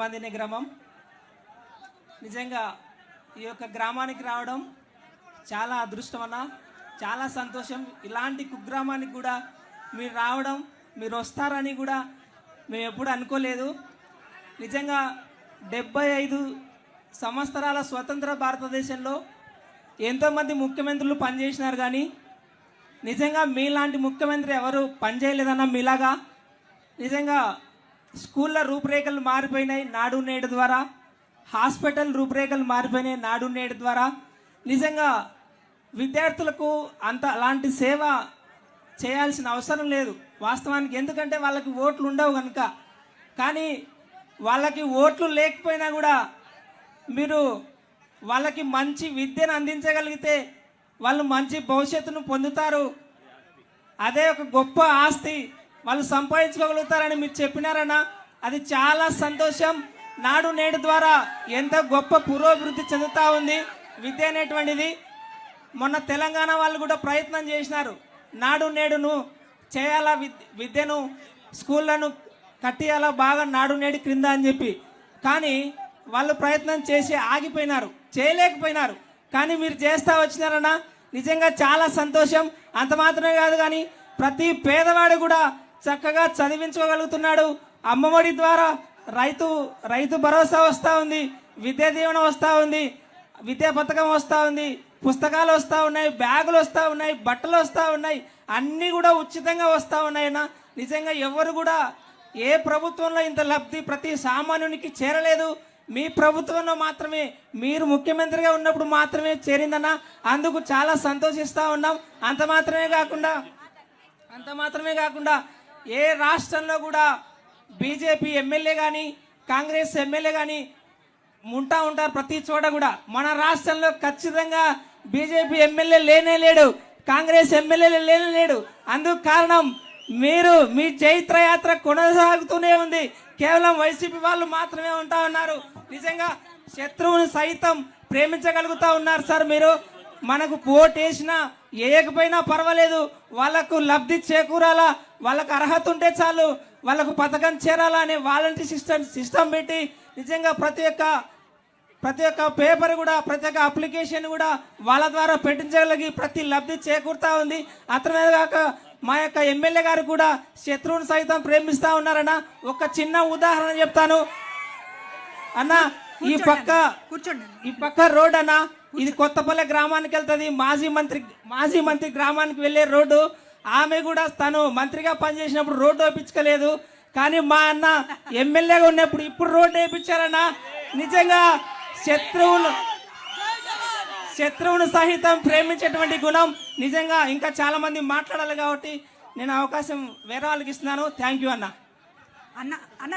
కుర్మాదిని గ్రామం. నిజంగా ఈ యొక్క గ్రామానికి రావడం చాలా అదృష్టమన్న చాలా సంతోషం. ఇలాంటి కుగ్రామానికి కూడా మీరు రావడం మీరు వస్తారని కూడా మేము ఎప్పుడు అనుకోలేదు. నిజంగా డెబ్బై ఐదు సంవత్సరాల స్వతంత్ర భారతదేశంలో ఎంతోమంది ముఖ్యమంత్రులు పనిచేసినారు కానీ నిజంగా మీలాంటి ముఖ్యమంత్రి ఎవరు పనిచేయలేదన్న మీలాగా నిజంగా స్కూళ్ళ రూపురేఖలు మారిపోయినాయి నాడు నేడు ద్వారా. హాస్పిటల్ రూపురేఖలు మారిపోయినాయి నాడు నేడు ద్వారా. నిజంగా విద్యార్థులకు అంత అలాంటి సేవ చేయాల్సిన అవసరం లేదు. వాస్తవానికి ఎందుకంటే వాళ్ళకి ఓట్లు ఉండవు కనుక కానీ వాళ్ళకి ఓట్లు లేకపోయినా కూడా మీరు వాళ్ళకి మంచి విద్యను అందించగలిగితే వాళ్ళు మంచి భవిష్యత్తును పొందుతారు. అదే ఒక గొప్ప ఆస్తి. వాళ్ళు సంపాదించుకోగలుగుతారని మీరు చెప్పినారన్న అది చాలా సంతోషం. నాడు నేడు ద్వారా ఎంత గొప్ప పురోభివృద్ధి చెందుతూ ఉంది విద్య అనేటువంటిది. మొన్న తెలంగాణ వాళ్ళు కూడా ప్రయత్నం చేసినారు. నాడు నేడును చేయాలా విద్యను స్కూళ్ళను కట్టియాలా బాగా నాడు నేడు క్రింద అని చెప్పి. కానీ వాళ్ళు ప్రయత్నం చేసి ఆగిపోయినారు చేయలేకపోయినారు. కానీ మీరు చేస్తా వచ్చినారన్నా నిజంగా చాలా సంతోషం. అంత మాత్రమే కాదు కానీ ప్రతి పేదవాడు కూడా చక్కగా చదివించుకోగలుగుతున్నాడు. అమ్మఒడి ద్వారా రైతు రైతు భరోసా వస్తూ ఉంది విద్యా దీవెన వస్తూ ఉంది విద్యా పథకం వస్తూ ఉంది పుస్తకాలు వస్తూ ఉన్నాయి బ్యాగులు వస్తూ ఉన్నాయి బట్టలు వస్తూ ఉన్నాయి అన్నీ కూడా ఉచితంగా వస్తూ ఉన్నాయన్న. నిజంగా ఎవరు కూడా ఏ ప్రభుత్వంలో ఇంత లబ్ధి ప్రతి సామాన్యునికి చేరలేదు. మీ ప్రభుత్వంలో మాత్రమే మీరు ముఖ్యమంత్రిగా ఉన్నప్పుడు మాత్రమే చేరిందన్న. అందుకు చాలా సంతోషిస్తూ ఉన్నాం. అంత మాత్రమే కాకుండా అంత మాత్రమే కాకుండా ఏ రాష్ట్రంలో కూడా బీజేపీ ఎమ్మెల్యే కానీ కాంగ్రెస్ ఎమ్మెల్యే కానీ ఉంటా ఉంటారు ప్రతి చోట కూడా. మన రాష్ట్రంలో ఖచ్చితంగా బీజేపీ ఎమ్మెల్యే లేనే లేడు కాంగ్రెస్ ఎమ్మెల్యే లేనే లేడు. అందుకు కారణం మీరు మీ చైత్ర యాత్ర కొనసాగుతూనే ఉంది. కేవలం వైసీపీ వాళ్ళు మాత్రమే ఉంటా ఉన్నారు. నిజంగా శత్రువును సైతం ప్రేమించగలుగుతా ఉన్నారు సార్ మీరు. మనకు ఓటేసినా వేయకపోయినా పర్వాలేదు. వాళ్ళకు లబ్ధి చేకూరాలా? వాళ్ళకు అర్హత ఉంటే చాలు. వాళ్ళకు పథకం చేరాలా అనే వాలంటీ సిస్టమ్ సిస్టమ్ పెట్టి నిజంగా ప్రతి ఒక్క ప్రతి ఒక్క పేపర్ కూడా ప్రతి ఒక్క అప్లికేషన్ కూడా వాళ్ళ ద్వారా పెట్టించగలిగి ప్రతి లబ్ధి చేకూరుతా ఉంది. అతనే కాక మా యొక్క ఎమ్మెల్యే గారు కూడా శత్రువుని సైతం ప్రేమిస్తా ఉన్నారన్న ఒక చిన్న ఉదాహరణ చెప్తాను. అన్న ఈ పక్క కూర్చోండి ఈ పక్క రోడ్ అన్న ఇది కొత్తపల్లె గ్రామానికి వెళ్తుంది. మాజీ మంత్రి మాజీ మంత్రి గ్రామానికి వెళ్ళే రోడ్డు. ఆమె కూడా తను మంత్రిగా పనిచేసినప్పుడు రోడ్డు వేయించుకోలేదు కానీ మా అన్న ఎమ్మెల్యేగా ఉన్నప్పుడు ఇప్పుడు రోడ్డు వేయించారన్న నిజంగా శత్రువులు శత్రువును సహితం ప్రేమించేటువంటి గుణం నిజంగా ఇంకా చాలా మంది మాట్లాడాలి కాబట్టి నేను అవకాశం వేరే వాళ్ళకి ఇస్తున్నాను. థ్యాంక్ యూ అన్న. అన్న అన్న